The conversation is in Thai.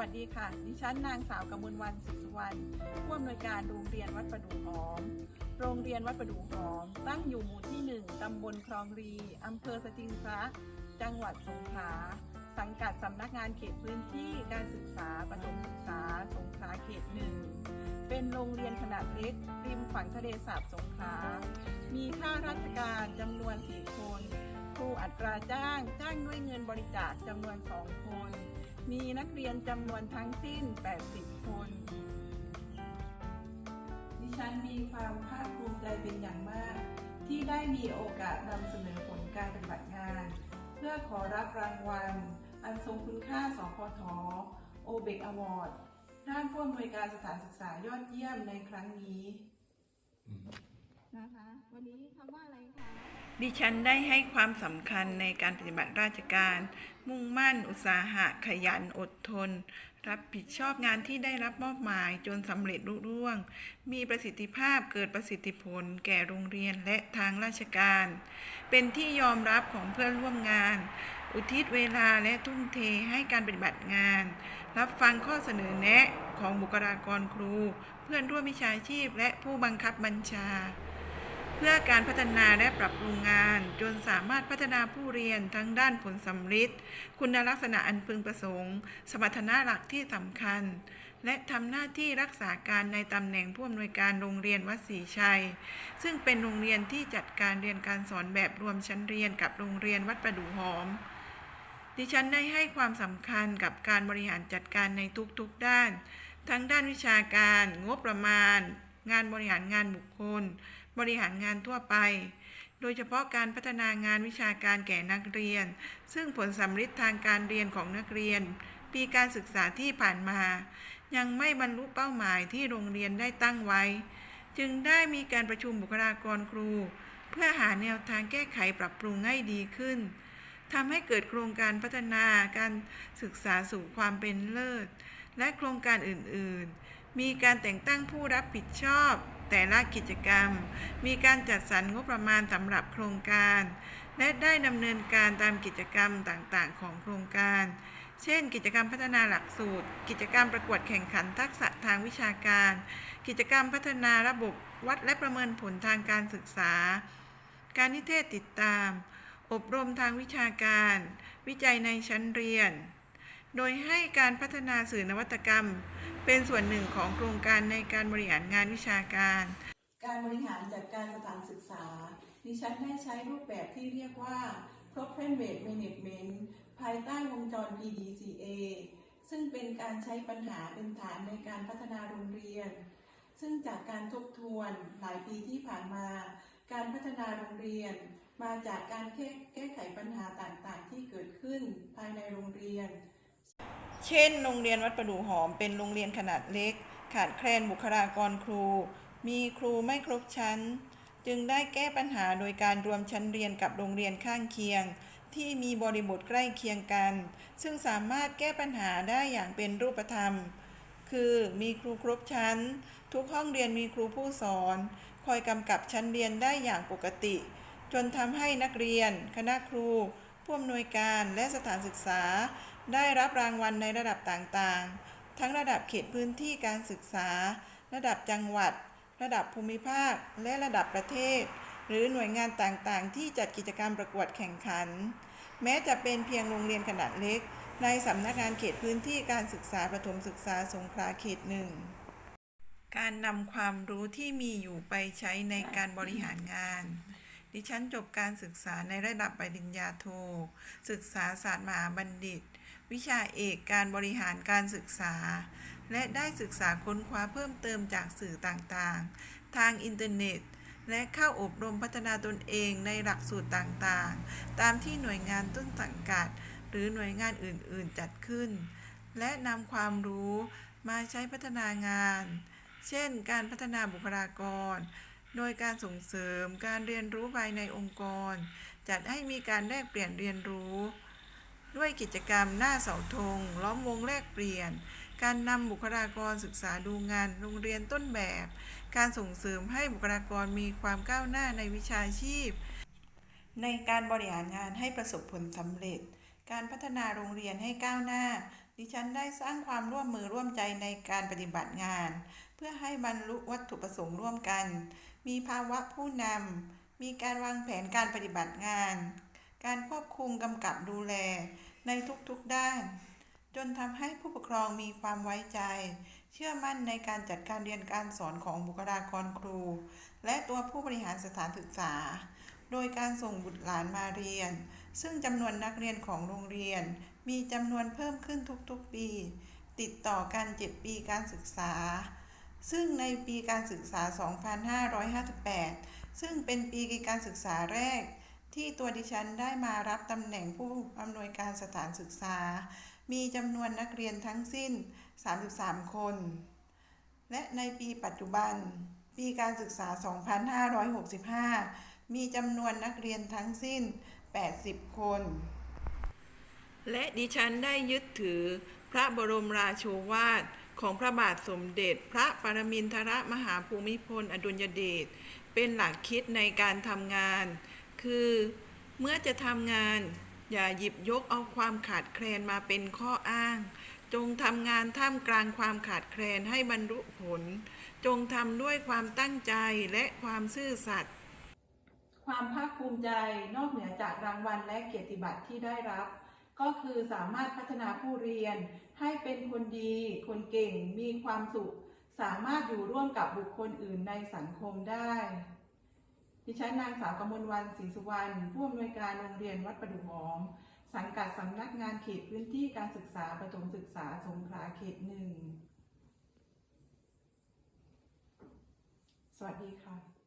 วัสดีค่ะ ดิฉันนางสาวกมลวันสุสวรรณผู้อำนวยการโรงเรียนวัดประดูหอม โรงเรียนวัดประดูหอม ตั้งอยู่หมู่ที่ 1 ตำบลคลองรีอำเภอสติงพระจังหวัดสงขลา สังกัดสำนักงานเขตพื้นที่การศึกษาประถมศึกษาสงขลาเขตหนึ่ง เป็นโรงเรียนขนาดเล็ก ริมฝั่งทะเลสาบสงขลา มีข้าราชการจำนวน 4 คน ครูอัตราจ้างจ้างด้วยเงินบริจาคจำนวน 2 คน มีนักเรียนจำนวนทั้งสิ้น 80 คน ดิฉันมีความภาคภูมิใจเป็นอย่างมาก ที่ได้มีโอกาสนำเสนอผลการปฏิบัติงาน เพื่อขอรับรางวัล อันทรงคุณค่า สพทโอเบกอวอร์ดด้านผู้อำนวยการสถานศึกษายอดเยี่ยมในครั้งนี้ นะคะ วันนี้คำว่าอะไรคะดิฉันได้ให้ความสำคัญในการปฏิบัติราชการ มุ่งมั่น อุตสาหะ ขยันอดทน รับผิดชอบงานที่ได้รับมอบหมายจนสำเร็จลุล่วง มีประสิทธิภาพเกิดประสิทธิผล แก่โรงเรียนและทางราชการ เป็นที่ยอมรับของเพื่อนร่วมงาน อุทิศเวลาและทุ่มเทให้การปฏิบัติงาน รับฟังข้อเสนอแนะของบุคลากรครู เพื่อนร่วมวิชาชีพและผู้บังคับบัญชา พื่อการพัฒนาและปรับปรุงงาน จนสามารถพัฒนาผู้เรียนทั้งด้านผลสำฤทธิ์คุณลักษณะอันพึงประสงค์ สมรรถนะหลักที่สำคัญ และทำหน้าที่รักษาการในตำแหน่งผู้อำนวยการโรงเรียนวัดศรีชัย ซึ่งเป็นโรงเรียนที่จัดการเรียนการสอนแบบรวมชั้นเรียนกับโรงเรียนวัดประดู่หอม ดิฉันได้ให้ความสำคัญกับการบริหารจัดการในทุกๆด้าน ทั้งด้านวิชาการ งบประมาณ งานบริหารงานบุคคล บริหารงานทั่วไป โดยเฉพาะการพัฒนางานวิชาการแก่นักเรียน ซึ่งผลสำฤทธิ์ทางการเรียนของนักเรียน ปีการศึกษาที่ผ่านมา ยังไม่บรรลุเป้าหมายที่โรงเรียนได้ตั้งไว้ จึงได้มีการประชุมบุคลากรครู เพื่อหาแนวทางแก้ไขปรับปรุงให้ดีขึ้นทำให้เกิดโครงการพัฒนาการศึกษาสู่ความเป็นเลิศ และโครงการอื่น ๆ มีการแต่งตั้งผู้รับผิดชอบ แต่ละกิจกรรม มีการจัดสรรงบประมาณสำหรับโครงการ และได้ดำเนินการตามกิจกรรมต่างๆ ของโครงการ เช่น กิจกรรมพัฒนาหลักสูตร กิจกรรมประกวดแข่งขันทักษะทางวิชาการ กิจกรรมพัฒนาระบบวัดและประเมินผลทางการศึกษา การนิเทศติดตาม อบรมทางวิชาการ วิจัยในชั้นเรียน โดยให้การพัฒนาสื่อนวัตกรรม เป็นส่วนหนึ่งของโครงการในการบริหารงานวิชาการ การบริหารจัดการสถานศึกษา ดิฉันได้ใช้รูปแบบที่เรียกว่า Problem Based Management ภายใต้วงจร PDCA ซึ่งเป็นการใช้ปัญหาเป็นฐานในการพัฒนาโรงเรียน ซึ่งจากการทบทวนหลายปีที่ผ่านมา การพัฒนาโรงเรียน มาจากการแก้แก้ไขปัญหาต่างๆ ที่เกิดขึ้นภายในโรงเรียน เช่น โรงเรียนวัดประดู่หอมเป็นโรงเรียนขนาดเล็ก ขาดแคลนบุคลากรครู มีครูไม่ครบชั้น จึงได้แก้ปัญหาโดยการรวมชั้นเรียนกับโรงเรียนข้างเคียง ที่มีบริบทใกล้เคียงกัน ซึ่งสามารถแก้ปัญหาได้อย่างเป็นรูปธรรม คือมีครูครบชั้น ทุกห้องเรียนมีครูผู้สอน คอยกำกับชั้นเรียนได้อย่างปกติ จนทำให้นักเรียน คณะครู ผู้อำนวยการและสถานศึกษา ได้รับรางวัลในระดับต่างๆ ทั้งระดับเขตพื้นที่การศึกษา ระดับจังหวัด ระดับภูมิภาค และระดับประเทศ หรือหน่วยงานต่างๆ ที่จัดกิจกรรมประกวดแข่งขัน แม้จะเป็นเพียงโรงเรียนขนาดเล็ก ในสำนักงานเขตพื้นที่การศึกษาประถมศึกษาสงขลาเขตหนึ่งการนำความรู้ที่มีอยู่ไปใช้ในการบริหารงาน ดิฉันจบการศึกษาในระดับปริญญาโท ศึกษาศาสตร์มหาบัณฑิต วิชาเอกการบริหารการศึกษา และได้ศึกษาค้นคว้าเพิ่มเติมจากสื่อต่างๆ ทางอินเทอร์เน็ต และเข้าอบรมพัฒนาตนเองในหลักสูตรต่างๆ ตามที่หน่วยงานต้นสังกัด หรือหน่วยงานอื่นๆจัดขึ้น และนำความรู้มาใช้พัฒนางาน เช่น การพัฒนาบุคลากร โดยการส่งเสริมการเรียนรู้ภายในองค์กร จัดให้มีการแลกเปลี่ยนเรียนรู้ กิจกรรมหน้าเสาธงล้อมวงแลกเปลี่ยน การนำบุคลากรศึกษาดูงานโรงเรียนต้นแบบ การส่งเสริมให้บุคลากรมีความก้าวหน้าในวิชาชีพ ในการบริหารงานให้ประสบผลสำเร็จ การพัฒนาโรงเรียนให้ก้าวหน้า ดิฉันได้สร้างความร่วมมือร่วมใจในการปฏิบัติงาน เพื่อให้บรรลุวัตถุประสงค์ร่วมกัน มีภาวะผู้นำมีการวางแผนการปฏิบัติงานการควบคุมกำกับดูแล ในทุกๆด้าน จนทำให้ผู้ปกครองมีความไว้ใจ เชื่อมั่นในการจัดการเรียนการสอนของบุคลากรครู และตัวผู้บริหารสถานศึกษา โดยการส่งบุตรหลานมาเรียน ซึ่งจำนวนนักเรียนของโรงเรียน มีจำนวนเพิ่มขึ้นทุกๆ ปี ติดต่อกัน 7 ปีการศึกษาซึ่งในปีการศึกษา 2558 ซึ่งเป็นปีการศึกษาแรก ที่ตัวดิฉันได้มารับตำแหน่งผู้อำนวยการสถานศึกษา มีจำนวนนักเรียนทั้งสิ้น 33 คน และในปีปัจจุบัน ปีการศึกษา 2565 มีจำนวนนักเรียนทั้งสิ้น 80 คน และดิฉันได้ยึดถือพระบรมราโชวาทของพระบาทสมเด็จ พระปรมินทรมหาภูมิพล อดุลยเดชเป็นหลักคิดในการทำงาน คือ เมื่อจะทำงานอย่าหยิบยกเอาความขาดแคลนมาเป็นข้ออ้าง จงทำงานท่ามกลางความขาดแคลนให้บรรลุผล จงทำด้วยความตั้งใจและความซื่อสัตย์ความภาคภูมิใจนอกเหนือจากรางวัลและเกียรติบัตรที่ได้รับ ก็คือสามารถพัฒนาผู้เรียน ให้เป็นคนดี คนเก่ง มีความสุข สามารถอยู่ร่วมกับบุคคลอื่นในสังคมได้ ดิฉันนางสาวกมลวันศรีสุวรรณผู้อำนวยการโรงเรียนวัดประดูหอม สังกัดสำนักงานเขตพื้นที่การศึกษาประถมศึกษาสงขลาเขตหนึ่ง สวัสดีค่ะ